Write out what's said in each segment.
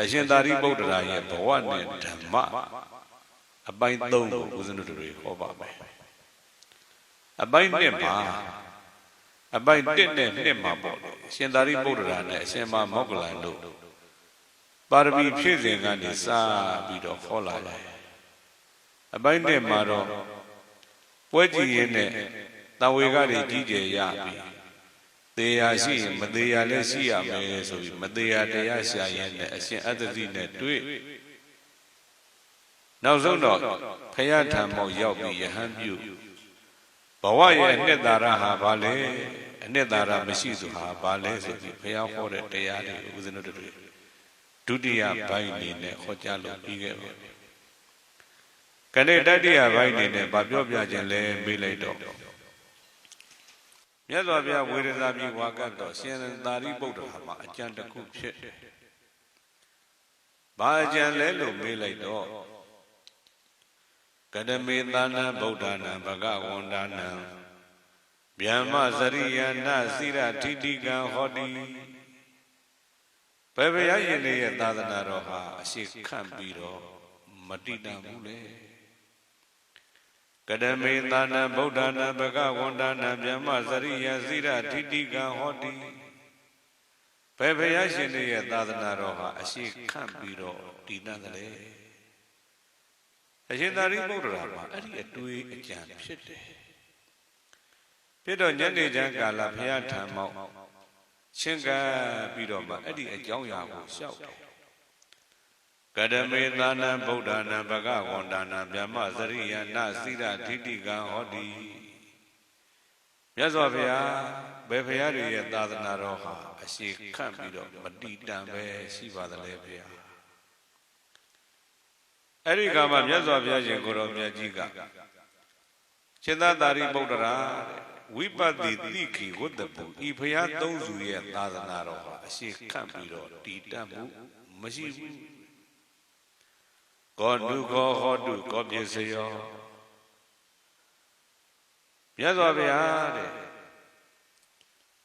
အရှင်သာရိပုတ္တရာရဲ့ဘဝနဲ့ဓမ္မအပိုင်း၃ကိုဦးဇင်းတို့တွေဟောပါမယ်အပိုင်း၁မှာအပိုင်း၁နဲ့၂မှာပေါ့လေအရှင်သာရိပုတ္တရာနဲ့အရှင်မမောက္ကလန်တို့ပါရမီဖြည့်စဉ်ကနေစပြီးတော့ဟောလာတယ်အပိုင်း၁မှာတော့ပွဲကြည့်ရင်းနဲ့တဝေကတွေကြီးကျယ်ရပြီ သေရရှိရင်မသေရလည်းရှိရမယ်ဆိုပြီးမသေရတရားရှာရင်နဲ့အရှင်အတ္တိနဲ့တွေ့နောက်ဆုံးတော့ဖယားထံမောက်ရောက်ပြီးယဟန်ပြုဘဝရဲ့အနှစ်သာရဟာဘာလဲအနှစ်သာရမရှိသူဟာဘာလဲဆိုပြီးဖယားဟောတဲ့တရားတွေကိုဦးဇင်းတို့တွေဒုတိယဘိုင်းအနေနဲ့ဟောကြားလို့ပြီးခဲ့ပါပြီကနေ့တတိယဘိုင်းအနေနဲ့ဗာပြောပြခြင်းလဲမေးလိုက်တော့ မြတ်စွာဘုရားဝေဒနာပြီးဝါကတ်တော့ရှင်သာရိပုတ္တရာမှာအကြံတစ်ခုဖြစ်တယ်။ဘာအကြံလဲလို့မေးလိုက်တော့ကတမေသနာဗုဒ္ဓနာဘဂဝန္ဒနာဗျမ္မစရိယနာစိရထိတိကံဟောတိဘယ်ဘုရားရှင်ရဲ့သာသနာတော်ဟာအရှိခန့်ပြီးတော့မတိတန်ဘူးလေ။ ကတမေသာနဗုဒ္ဓနာဘဂဝန္ဒနာဗျမ္မစရိယစိရထိတိကံဟောတိဘယ်ဘုရားရှင်ရဲ့သာသနာတော်ဟာအရှိခန့်ပြီးတော့တည်တတ်တယ်အရှင်သာရိပုတ္တရာမှာအဲ့ဒီအတွေးအကြံဖြစ်တယ်ဖြစ်တော့ညနေချမ်းကာလဘုရားထံမောက်ချင်းကပ်ပြီးတော့မှအဲ့ဒီအကြောင်းအရာကိုရှောက်တယ် ကတမေသာနဗုဒ္ဓနာဘဂဝန္ဒနာဗျမစရိယနာစိရထိတိကံဟောတိမြတ်စွာဘုရားဘယ်ဘုရားတွေရဲ့သာသနာတော်ဟာအရှိခန့်ပြီးတော့မတိတန်ပဲရှိပါသလဲဘုရားအဲ့ဒီကမှမြတ်စွာဘုရားရှင်ကိုတော်မြတ်ကြီးကစေတသာရိပုတ္တရာဝိပဿတိတိခိဝတ္တပုဤဘုရားသုံးစုရဲ့သာသနာတော်ဟာအရှိခန့်ပြီးတော့တည်တတ်မှုမရှိဘူး ကောတုခောဟောတုကောပြစ္စယောမြတ်စွာဘုရားတဲ့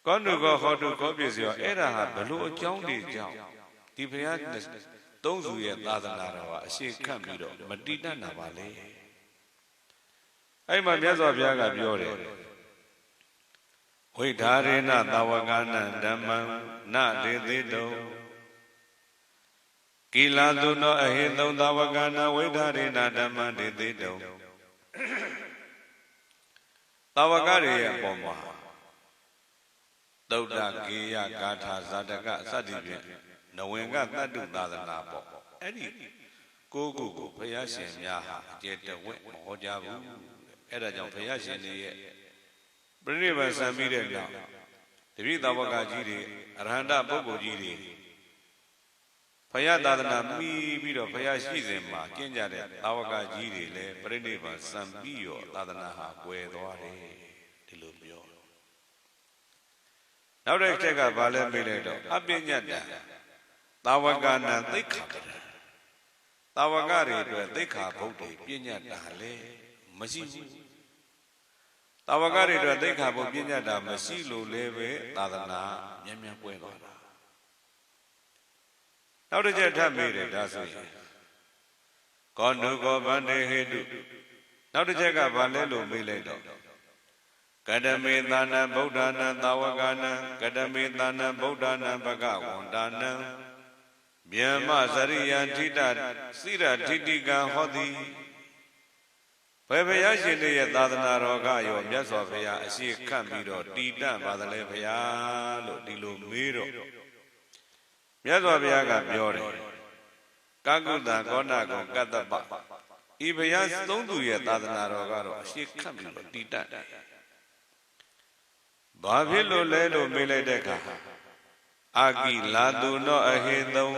ကောတုခောဟောတုကောပြစ္စယောအဲ့ဒါဟာဘလို့အကြောင်းတွေကြောင့်ဒီဘုရားသုံးစုရဲ့သာသနာတော်ဟာအရှိခန့်ပြီးတော့မတိတတ်နာပါလေအဲ့မှာမြတ်စွာဘုရားကပြောတယ်ဝိဓာရေနသဝကနံဓမ္မံနဒေသေတုံ ကိလာတုနောအဟိသုံသဝကနာဝိဓာရိနာဓမ္မဒေသေတုံသဝကတွေရဲ့အပေါ်မှာသုဒ္ဓကေယဂါထာဇာတကစသည်ဖြင့်နဝင်ကတတ္တုသာသနာပေါ့အဲ့ဒီကိုကိုကိုဘုရားရှင်များဟာအကျယ်တဝက်မဟောကြားဘူးအဲ့ဒါကြောင့်ဘုရားရှင်တွေရဲ့ပြိဋိဘံစံပြီးတဲ့နောက်တပိသဝကကြီးတွေအရဟန္တပုဂ္ဂိုလ်ကြီးတွေ ဖယားသာသနာမိပြီးတော့ဖယားရှိစဉ်မှာကျင့်ကြတဲ့သာဝကကြီးတွေလည်းပြိဋိဘံစံပြီးရောသာသနာဟာကွယ်သွားတယ်ဒီလိုပြောနောက်တစ်ချက်ကဘာလဲမေးလိုက်တော့အပညတ်တံသာဝကနာသိက္ခာပဒံသာဝကတွေအတွက်သိက္ခာဘုဒ္ဓပညာတာလည်းမရှိဘူးသာဝကတွေအတွက်သိက္ခာဘုပညာတာမရှိလို့လည်းပဲသာသနာမြန်မြန်ကွယ်သွားတာ နောက်တစ်ချက်ထပ်မေးတယ်ဒါဆိုရင်ကောနုကောဗန္ဒေဟေတုနောက်တစ်ချက်ကဘာလဲလို့မေးလိုက်တော့ကတမေသာနဗုဒ္ဓနာသာဝကနာကတမေသာနဗုဒ္ဓနာဘဂဝန္တာနံမြမ္မစရိယထိတစိရထိတိကံဟောတိဘယ်ဘုရားရှင်ရဲ့သာသနာတော်ကရောမြတ်စွာဘုရားအရှိခန့်ပြီးတော့တည်တံ့ပါသလဲဘုရားလို့ဒီလိုမေးတော့ မြတ်စွာဘုရားကပြောတယ်ကကုတ္တကောဏကောကတ္တပဤဘုရားသုံးသူရဲ့သာသနာတော်ကတော့အရှိခန့်ပြီးတော့တည်တံ့တယ်ဘာဖြစ်လို့လဲလို့မေးလိုက်တဲ့အခါအာကိလာတုနောအဟေတုံ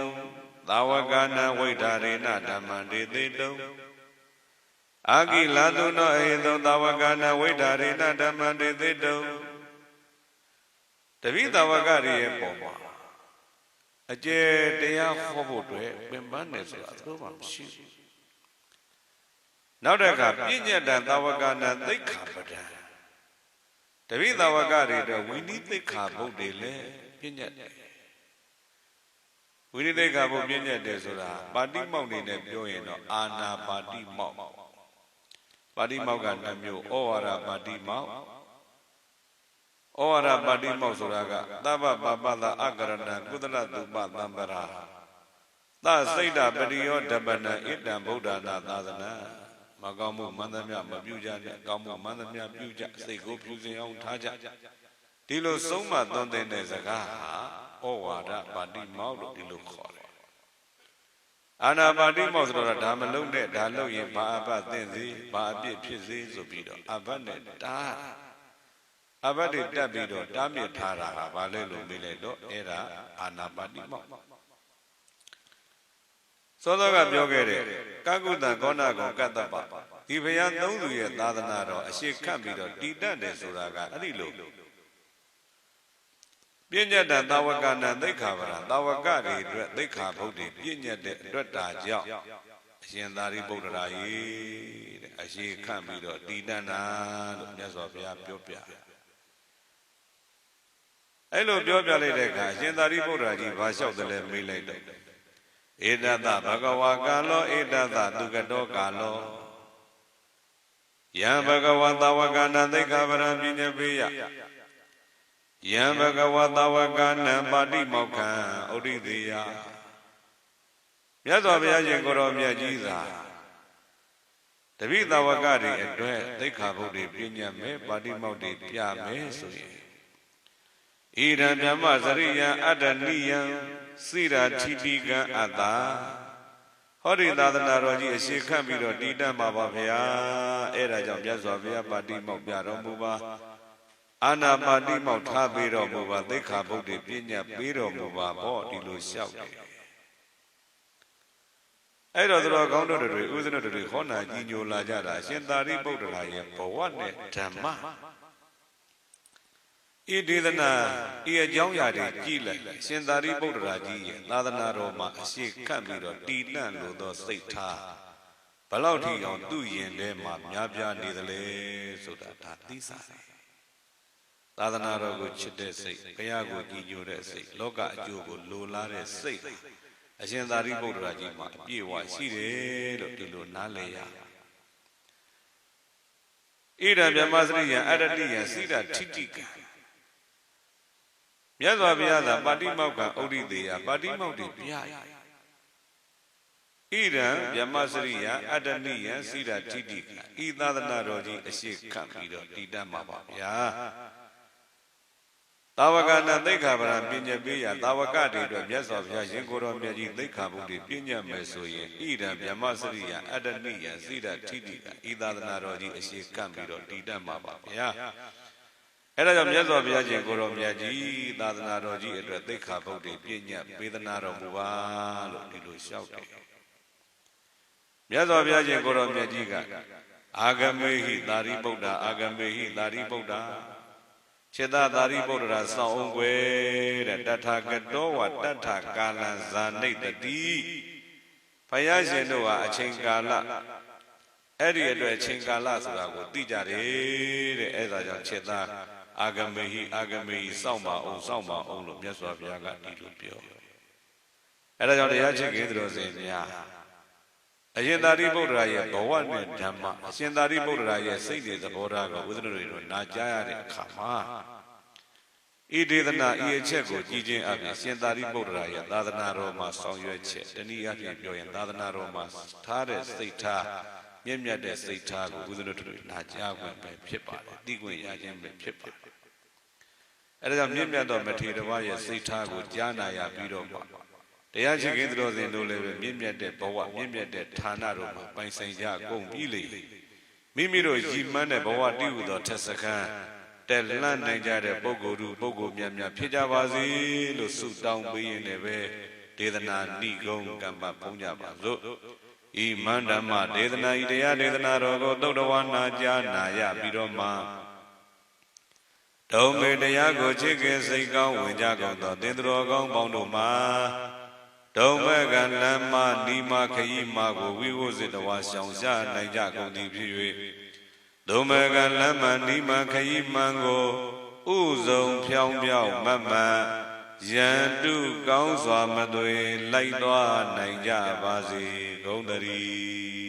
သာဝကနာဝိဓာရေနဓမ္မံဒေသေတုံအာကိလာတုနောအဟေတုံသာဝကနာဝိဓာရေနဓမ္မံဒေသေတုံတပိသာဝကတွေရဲ့ပုံမှာ အကျယ်တရားဟောဖို့အတွက်ပင်ပန်းနေဆိုတာသူတို့မှမရှိဘူးနောက်တစ်ခါပြဉ္ညတံသာဝကနာသိက္ခာပဒံတပိသာဝကတွေတော့ဝိနည်းသိက္ခာဘုတ်တွေလည်းပြဉ္ညတ်တယ်ဝဝိရိသိက္ခာဘုပြည့်ညတ်တယ်ဆိုတာပါတိမောက်နေနဲ့ပြောရင်တော့အာနာပါတိမောက်ပါတိမောက်ကနှမျိုးဩဝါဒပါတိမောက်ဩ ဝါဒပါတိမောက်ဆိုတာကသဗ္ဗပပသအကရဏကုသလတုပသံပရာသစိတ်တပရိယောဓပနံဣတံဗုဒ္ဓနာသာသနာမကောင်းမှုမန္တမြမပြုကြနဲ့ကောင်းမှုမန္တမြပြုကြစိတ်ကိုဖြူစင်အောင်ထားကြဒီလိုဆုံးမသွန်သင်တဲ့စကားဟာဩဝါဒပါတိမောက်လို့ဒီလိုခေါ်တယ်အာနာပါတိမောက်ဆိုတော့ဒါမလုံးနဲ့ဒါလုံးရင်ဘာအပသင့်စေဘာအပြစ်ဖြစ်စေဆိုပြီးတော့အဘတ်နဲ့တား အဘတ်တွေတက်ပြီးတော့တားမြစ်ထားတာဟာဘာလဲလို့မေးလိုက်တော့အဲ့ဒါအာနာပါတိမောက်စောစောကပြောခဲ့တဲ့ကကုတံကောဏကောကတ္တပဒီဘုရားသုံးသူရဲ့သာသနာတော်အရှိခတ်ပြီးတော့တည်တတ်တယ်ဆိုတာကအဲ့ဒီလိုပြဉ္ညတသာဝကနာသိက္ခာပရသာဝကတွေအတွက်သိက္ခာဘုဒ္ဓပြဉ္ညတဲ့အတွက်တာကြောင့်အရှင်သာရိပုတ္တရာကြီးတဲ့အရှိခတ်ပြီးတော့တည်တတ်တာလို့မြတ်စွာဘုရားပြောပြ အဲ့လိုပြောပြလိုက်တဲ့အခါအရှင်သာရိပုတ္တရာကြီးဘာလျှောက်တယ်လဲမေးလိုက်တော့ဧတတဘဂဝါကာလောဧတတသူကတောကာလောယံဘဂဝါသာဝကနာသိက္ခာပရံပြဉ္ညပေယယံဘဂဝတာဝကနံပါတိမောက္ခံဩရိသေယမြတ်စွာဘုရားရှင်ကိုရောမြတ်ကြီးသာတပိတာဝကတွေအတွက်သိက္ခာပုဒ်တွေပြညတ်မယ်ပါတိမောက်တွေပြမယ်ဆိုရင် ဣရံဓမ္မစရိယံအတ္တနိယံစိရာထိတိကံအတ္တာဟောဒီသာသနာတော်ကြီးအရှိခတ်ပြီးတော့တည်တတ်မှာပါဗျာအဲ့ဒါကြောင့်မြတ်စွာဘုရားပါတိမောက်ပြတော်မူပါအာနာပါတိမောက်ထားပေးတော်မူပါသိက္ခာပုဒ်တွေပြညတ်ပေးတော်မူပါပေါ့ဒီလိုလျှောက်တယ်အဲ့တော့သူတော်ကောင်းတို့တွေဥစ္စနတို့တွေဟောနာကြီးညိုလာကြတာအရှင်သာရိပုတ္တရာရဲ့ဘဝနဲ့ဓမ္မ ဤဒေသနာဤအကြောင်းအရာတွေကြည်လိုက်ရှင်သာရိပုတ္တရာကြီးရဲ့သာသနာတော်မှာအရှိခတ်ပြီးတော့တည်တံ့လို့သောစိတ်ထားဘလောက်ထိအောင်သူ့ရင်ထဲမှာများပြားနေသလဲဆိုတာဒါသိစားတယ်သာသနာတော်ကိုချစ်တဲ့စိတ်ဘုရားကိုကြည်ညိုတဲ့စိတ်လောကအကျိုးကိုလိုလားတဲ့စိတ်အရှင်သာရိပုတ္တရာကြီးမှာအပြည့်အဝရှိတယ်လို့ဒီလိုနားလည်ရဣဒံမြမစရိယအရတိယစိဒထိတိကံ မြတ်စွာဘုရားသာပါတိမောက္ကဩရိတေယပါတိမောက္တိပြရဣဒံမြမစရိယအတ္တနိယစိဒထိတိကံဤသာသနာတော်ကြီးအရှိခတ်ပြီးတော့တည်တတ်မှာပါဗျာတာဝကနာသိက္ခာပရံပညာပေးရတာဝကတွေအတွက်မြတ်စွာဘုရားရှင်ကိုယ်တော်မြတ်ကြီးသိက္ခာပုဒ်တွေပြညတ်မယ်ဆိုရင်ဣဒံဗြဟ္မစရိယအတ္တနိယစိဒထိတိကဤသာသနာတော်ကြီးအရှိကန့်ပြီးတော့တည်တတ်မှာပါဗျာ အဲ့ဒါကြောင့်မြတ်စွာဘုရားရှင်ကိုယ်တော်မြတ်ကြီးသာသနာတော်ကြီးအတွက်သိက္ခာပုဒ်တွေပြညတ်ပေးသနာတော်မူပါလို့ဒီလိုလျှောက်တယ်မြတ်စွာဘုရားရှင်ကိုယ်တော်မြတ်ကြီးကအာဂမေဟိသာရိပုတ္တအာဂမေဟိသာရိပုတ္တခြေသာသာရိပုတ္တရာစောင်းအောင်ွယ်တဲ့တထာကတောဝတထကာလံဇာနိတတိဘုရားရှင်တို့ဟာအချိန်ကာလအဲ့ဒီအတွက်အချိန်ကာလဆိုတာကိုသိကြတယ်တဲ့အဲ့ဒါကြောင့်ခြေသာ အာဂမေဟိအာဂမေဟိစောင့်ပါအောင်စောင့်ပါအောင်လို့မြတ်စွာဘုရားကဒီလိုပြောအဲ့ဒါကြောင့်တရားချစ်ခင်သူတော်စင်များအရှင်သာရိပုတ္တရာရဲ့ဘဝနဲ့ဓမ္မအရှင်သာရိပုတ္တရာရဲ့စိတ်တွေသဘောထားကိုဝိသနတွေတို့နာကြားရတဲ့အခါမှာဤဒေသနာဤအချက်ကိုကြည်ချင်းအပြင်ရှင်သာရိပုတ္တရာရဲ့သာသနာတော်မှာဆောင်ရွက်ချက်တနည်းအားဖြင့်ပြောရင်သာသနာတော်မှာထားတဲ့စိတ်ထား မြင့်မြတ်တဲ့စိတ်ထားကိုဝိသနတွေနာကြားခွင့်ပဲဖြစ်ပါတယ်သိခွင့်ရခြင်းပဲဖြစ်ပါတယ်အဲဒါကြောင့်မြင့်မြတ်သောမထေရဝါရဲ့စိတ်ထားကိုကြားနာရပြီးတော့မှတရားရှိခင်သူတော်စင်တို့လည်းပဲမြင့်မြတ်တဲ့ဘဝမြင့်မြတ်တဲ့ဌာနတို့မှာပိုင်ဆိုင်ကြကုန်ပြီလေမိမိတို့ရည်မှန်းတဲ့ဘဝတည်ဟူသောထက်စခန်းတက်လှမ်းနိုင်ကြတဲ့ပုဂ္ဂိုလ်သူပုဂ္ဂိုလ်များများဖြစ်ကြပါစေလို့ဆုတောင်းပေးရင်လည်းပဲဒေသနာဏိကုံကမ္မပုံကြပါစို့ ဤမန္တမဒေသနာဤတရားဒေသနာတော်ကိုသုတ်တော်ဝါနာကြားနာရပြီးတော့မှဒုံမေတရားကိုချစ်ခင်စိတ်ကောင်းဝင်ကြကုန်သောသင်္တော်ကောင်းပေါင်းတို့မှာဒုံမကလမ်းမနီမခရီးမကိုဝိဝုဇိတဝါရှောင်ရှားနိုင်ကြကုန်သည်ဖြစ်၍ဒုံမကလမ်းမနီမခရီးမှန်ကိုဥဇုံဖြောင်းဖြောင်းမတ်မတ် ယန္တုကောင်းစွာမသွေလိုက်သွားနိုင်ကြပါစေဂုံတရီ